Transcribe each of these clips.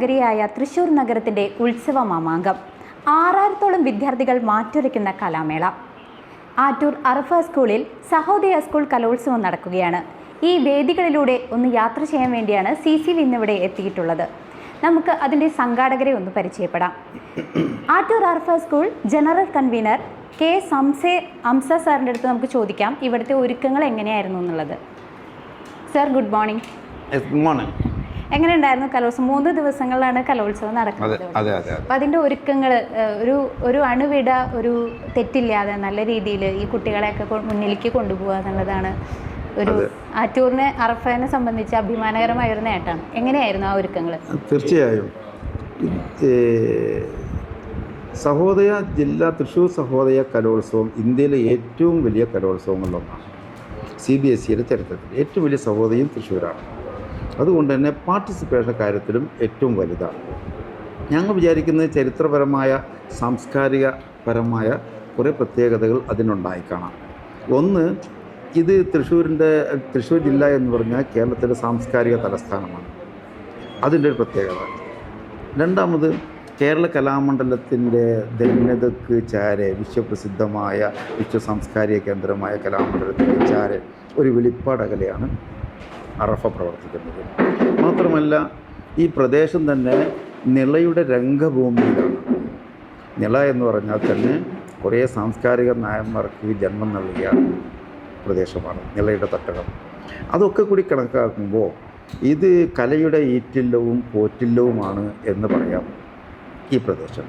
നഗരിയായ തൃശൂർ നഗരത്തിന്റെ ഉത്സവ മാമാങ്കം ആറായിരത്തോളം വിദ്യാർത്ഥികൾ മാറ്റുരയ്ക്കുന്ന കലാമേള. ആറ്റൂർ അറഫ സ്കൂളിൽ സഹോദയ സ്കൂൾ കലോത്സവം നടക്കുകയാണ്. ഈ വേദികളിലൂടെ ഒന്ന് യാത്ര ചെയ്യാൻ വേണ്ടിയാണ് സി സി ഇന്നിവിടെ എത്തിയിട്ടുള്ളത്. നമുക്ക് അതിന്റെ സംഘാടകരെ ഒന്ന് പരിചയപ്പെടാം. Attoor Arafa school general convener K സംസെ അംസ സാറിന്റെ അടുത്ത് നമുക്ക് ചോദിക്കാം. ഇവിടുത്തെ ഒരുക്കങ്ങൾ എങ്ങനെയായിരുന്നു എന്നുള്ളത്. Sir good morning. Good morning എങ്ങനെ ഉണ്ടായിരുന്നു കലോത്സവം? മൂന്ന് ദിവസങ്ങളിലാണ് കലോത്സവം നടക്കുന്നത്. ഇവിടെ. അതെ അതെ അതെ. അപ്പൊ അതിന്റെ ഒരുക്കങ്ങൾ ഒരു ഒരു അണുവിട ഒരു തെറ്റില്ലാതെ നല്ല രീതിയിൽ ഈ കുട്ടികളെയൊക്കെ മുന്നിലേക്ക് കൊണ്ടുപോകുക എന്നുള്ളതാണ് ഒരു ആ ടൂറിനെ അറഫനെ സംബന്ധിച്ച് അഭിമാനകരമായ ഒരു നേട്ടമാണ് എങ്ങനെയായിരുന്നു ആ ഒരുക്കങ്ങൾ തീർച്ചയായും. സഹോദയ ജില്ല തൃശ്ശൂർ സഹോദയ കലോത്സവം ഇന്ത്യയിലെ ഏറ്റവും വലിയ കലോത്സവങ്ങളിലൊന്നാണ് സി ബി എസ് സിയുടെ ചരിത്രത്തിൽ ഏറ്റവും വലിയ സഹോദയം തൃശ്ശൂരാണ് അതുകൊണ്ട് തന്നെ പാർട്ടിസിപ്പേഷൻ കാര്യത്തിലും ഏറ്റവും വലുതാണ്. ഞങ്ങൾ വിചാരിക്കുന്നത് ചരിത്രപരമായ സാംസ്കാരിക പരമായ കുറേ പ്രത്യേകതകൾ അതിനുണ്ടായി കാണാം. ഒന്ന് ഇത് തൃശ്ശൂരിന്റെ തൃശ്ശൂർ ജില്ല എന്ന് പറഞ്ഞാൽ കേരളത്തിലെ സാംസ്കാരിക തലസ്ഥാനമാണ്. അതിന്റെ ഒരു പ്രത്യേകത. രണ്ടാമത് കേരള കലാമണ്ഡലത്തിന്റെ ധന്യതക്ക് ചാരെ വിശ്വപ്രസിദ്ധമായ വിശ്വ സാംസ്കാരിക കേന്ദ്രമായ കലാമണ്ഡലത്തിന്റെ ചാരെ ഒരു വെളിപ്പാടകലെയാണ് അറഫ പ്രവർത്തിക്കുന്നത്. മാത്രമല്ല ഈ പ്രദേശം തന്നെ നിളയുടെ രംഗഭൂമിയിലാണ്. നിള എന്ന് പറഞ്ഞാൽ തന്നെ കുറേ സാംസ്കാരിക നായന്മാർക്ക് ജന്മം നൽകിയ പ്രദേശമാണ് നിളയുടെ തട്ടകം. അതൊക്കെ കൂടി കണക്കാക്കുമ്പോൾ ഇത് കലയുടെ ഈറ്റില്ലവും പോറ്റില്ലവുമാണ് എന്ന് പറയാം ഈ പ്രദേശം.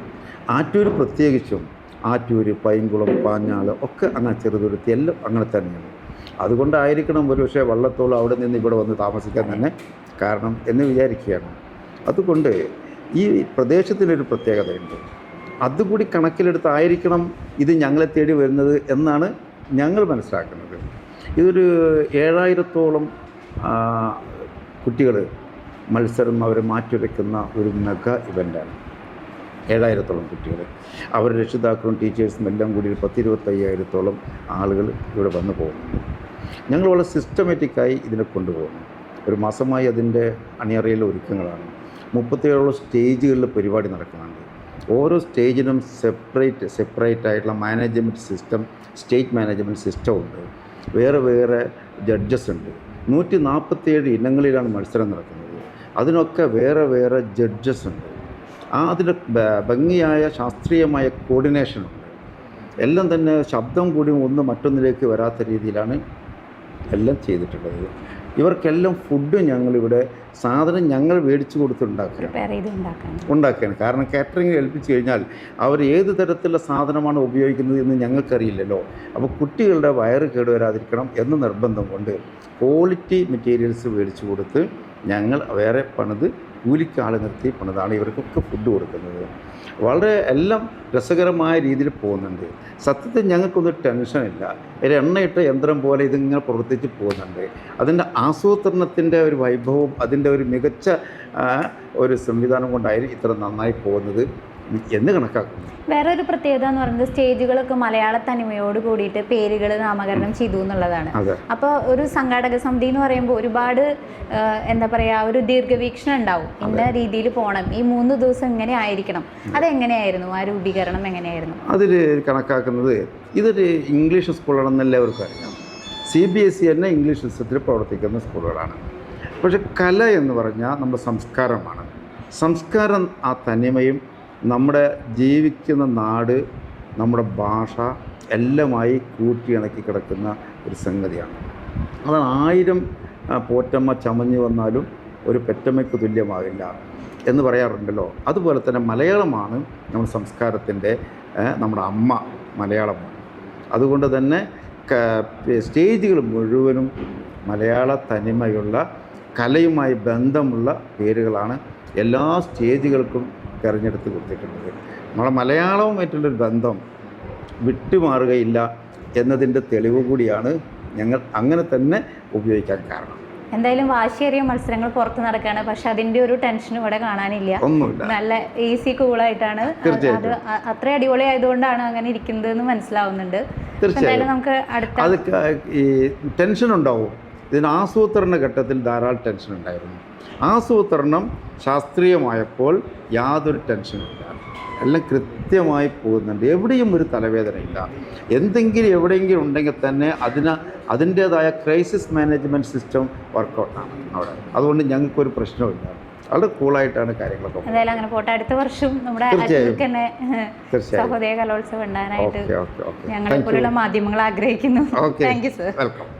ആറ്റൂർ പ്രത്യേകിച്ചും ആറ്റൂർ പൈങ്കുളം പാഞ്ഞാൾ ഒക്കെ അങ്ങനെ ചെറുതുരുത്തി എല്ലാം അങ്ങനെ തന്നെയാണ്. അതുകൊണ്ടായിരിക്കണം ഒരുപക്ഷെ വള്ളത്തോളം അവിടെ നിന്ന് ഇവിടെ വന്ന് താമസിക്കാൻ തന്നെ കാരണം എന്ന് വിചാരിക്കുകയാണ്. അതുകൊണ്ട് ഈ പ്രദേശത്തിനൊരു പ്രത്യേകതയുണ്ട്. അതുകൂടി കണക്കിലെടുത്തായിരിക്കണം ഇത് ഞങ്ങളെ തേടി വരുന്നത് എന്നാണ് ഞങ്ങൾ മനസ്സിലാക്കുന്നത്. ഇതൊരു ഏഴായിരത്തോളം കുട്ടികൾ മത്സരം അവർ മാറ്റിവെക്കുന്ന ഒരു മെഗാ ഇവന്റാണ്. ഏഴായിരത്തോളം കുട്ടികൾ അവരുടെ രക്ഷിതാക്കളും ടീച്ചേഴ്സും എല്ലാം കൂടി ഒരു പത്തിരുപത്തയ്യായിരത്തോളം ആളുകൾ ഇവിടെ വന്നു പോകുന്നുണ്ട് ഞങ്ങൾ വളരെ സിസ്റ്റമാറ്റിക്കായി ഇതിനെ കൊണ്ടുപോകുന്നു. ഒരു മാസമായി അതിന്റെ അണിയറയിലെ ഒരുക്കങ്ങളാണ്. മുപ്പത്തേഴോളം സ്റ്റേജുകളിൽ പരിപാടി നടക്കുന്നുണ്ട്. ഓരോ സ്റ്റേജിനും സെപ്പറേറ്റ് സെപ്പറേറ്റ് ആയിട്ടുള്ള management system state management system ഉണ്ട്. വേറെ വേറെ ജഡ്ജസ് ഉണ്ട്. നൂറ്റി നാൽപ്പത്തേഴ് ഇനങ്ങളിലാണ് മത്സരം നടക്കുന്നത്. അതിനൊക്കെ വേറെ വേറെ ജഡ്ജസ് ഉണ്ട്. ആ അതിന്റെ ഭംഗിയായ ശാസ്ത്രീയമായ കോർഡിനേഷൻ എല്ലാം തന്നെ ശബ്ദം കൂടി ഒന്ന് മറ്റൊന്നിലേക്ക് വരാത്ത രീതിയിലാണ് എല്ലാം ചെയ്തിട്ടുള്ളത്. ഇവർക്കെല്ലാം ഫുഡ് ഞങ്ങളിവിടെ സാധനം ഞങ്ങൾ മേടിച്ചു ഉണ്ടാക്കാൻ. ഉണ്ടാക്കുകയാണ്. കാരണം കാറ്ററിംഗ് ഏൽപ്പിച്ചു കഴിഞ്ഞാൽ അവർ ഏത് തരത്തിലുള്ള സാധനമാണ് ഉപയോഗിക്കുന്നത് എന്ന് ഞങ്ങൾക്കറിയില്ലല്ലോ. അപ്പോൾ കുട്ടികളുടെ വയറ് കേടുവരാതിരിക്കണം എന്ന് നിർബന്ധം കൊണ്ട് ക്വാളിറ്റി മെറ്റീരിയൽസ് മേടിച്ചു കൊടുത്ത് ഞങ്ങൾ വേറെ പണിത് കൂലിക്കാളെ നിർത്തി പണിതാണ് ഇവർക്കൊക്കെ ഫുഡ് കൊടുക്കുന്നത്. വളരെ എല്ലാം രസകരമായ രീതിയിൽ പോകുന്നുണ്ട്. സത്യത്തിൽ ഞങ്ങൾക്കൊന്നും ടെൻഷനില്ല ഒരു എണ്ണയിട്ട യന്ത്രം പോലെ ഇതിങ്ങനെ പ്രവർത്തിച്ച് പോകുന്നുണ്ട്. അതിന്റെ ആസൂത്രണത്തിന്റെ ഒരു വൈഭവം അതിന്റെ ഒരു മികച്ച ഒരു സംവിധാനം കൊണ്ടായിരിക്കും ഇത്ര നന്നായി പോകുന്നത്. എന്ന് കണക്കാക്കുന്നു ഒരു പ്രത്യേകത എന്ന് പറയുന്നത് സ്റ്റേജുകളൊക്കെ മലയാള തനിമയോട് കൂടിയിട്ട് പേരുകൾ നാമകരണം ചെയ്തു എന്നുള്ളതാണ്. അപ്പൊ അപ്പോൾ ഒരു സംഘാടക സമിതി എന്ന് പറയുമ്പോൾ ഒരുപാട് എന്താ പറയുക ഒരു ദീർഘവീക്ഷണം ഉണ്ടാവും. ഇന്ന രീതിയിൽ പോകണം ഈ മൂന്ന് ദിവസം ഇങ്ങനെ ആയിരിക്കണം. അതെങ്ങനെയായിരുന്നു? ആ രൂപീകരണം എങ്ങനെയായിരുന്നു? അതിൽ കണക്കാക്കുന്നത് ഇതൊരു ഇംഗ്ലീഷ് സ്കൂളാണെന്ന് എല്ലാവർക്കും അറിയാം. സി ബി എസ് ഇ തന്നെ ഇംഗ്ലീഷ് സിസ്റ്റത്തിൽ പ്രവർത്തിക്കുന്ന സ്കൂളുകളാണ്. പക്ഷെ കല എന്ന് പറഞ്ഞാൽ നമ്മുടെ സംസ്കാരമാണ്. സംസ്കാരം ആ തനിമയും നമ്മുടെ ജീവിക്കുന്ന നാട് നമ്മുടെ ഭാഷ എല്ലാമായി കൂട്ടിയിണക്കി കിടക്കുന്ന ഒരു സംഗതിയാണ്. അതാണ് ആയിരം പോറ്റമ്മ ചമഞ്ഞു വന്നാലും ഒരു പെറ്റമ്മയ്ക്ക് തുല്യമാകില്ല എന്ന് പറയാറുണ്ടല്ലോ. അതുപോലെ തന്നെ മലയാളമാണ് നമ്മുടെ സംസ്കാരത്തിന്റെ നമ്മുടെ അമ്മ മലയാളമാണ്. അതുകൊണ്ട് തന്നെ സ്റ്റേജുകൾ മുഴുവനും മലയാള തനിമയുള്ള കലയുമായി ബന്ധമുള്ള പേരുകളാണ് എല്ലാ സ്റ്റേജുകൾക്കും തിരഞ്ഞെടുത്ത് കൊടുത്തിട്ടുള്ളത്. നമ്മളെ മലയാളവുമായിട്ടുള്ളൊരു ബന്ധം വിട്ടുമാറുകയില്ല എന്നതിന്റെ തെളിവ് കൂടിയാണ് ഞങ്ങൾ അങ്ങനെ തന്നെ ഉപയോഗിക്കാൻ കാരണം. എന്തായാലും വാശിയേറിയ മത്സരങ്ങൾ പുറത്ത് നടക്കുകയാണ്. പക്ഷെ അതിന്റെ ഒരു ടെൻഷൻ ഇവിടെ കാണാനില്ല. നല്ല ഈസി കൂളായിട്ടാണ് അത് അത്ര അടിപൊളി ആയതുകൊണ്ടാണ് അങ്ങനെ ഇരിക്കുന്നത് എന്ന് മനസ്സിലാവുന്നുണ്ട്. തീർച്ചയായും. നമുക്ക് അടുത്ത അത് ക- ഈ ടെൻഷൻ ഉണ്ടാവും ഇതിന് ആസൂത്രണ ഘട്ടത്തിൽ ധാരാളം ടെൻഷൻ ഉണ്ടായിരുന്നു. ആസൂത്രണം ശാസ്ത്രീയമായപ്പോൾ യാതൊരു ടെൻഷനും ഇല്ല. എല്ലാം കൃത്യമായി പോകുന്നുണ്ട്. എവിടെയും ഒരു തലവേദനയില്ല എന്തെങ്കിലും എവിടെയെങ്കിലും ഉണ്ടെങ്കിൽ തന്നെ അതിന് അതിന്റേതായ ക്രൈസിസ് മാനേജ്മെന്റ് സിസ്റ്റം വർക്കൗട്ടാണ് അവിടെ. അതുകൊണ്ട് ഞങ്ങൾക്കൊരു പ്രശ്നമില്ല വളരെ കൂളായിട്ടാണ് കാര്യങ്ങളൊക്കെ. എന്തായാലും അങ്ങനെ പോട്ടെ. അടുത്ത വർഷം നമ്മുടെ സഹോദയ കലോത്സവം ഉണ്ടാകാനായിട്ട് ഞങ്ങളെ പോലുള്ള മാധ്യമങ്ങൾ ആഗ്രഹിക്കുന്നു. Thank you sir welcome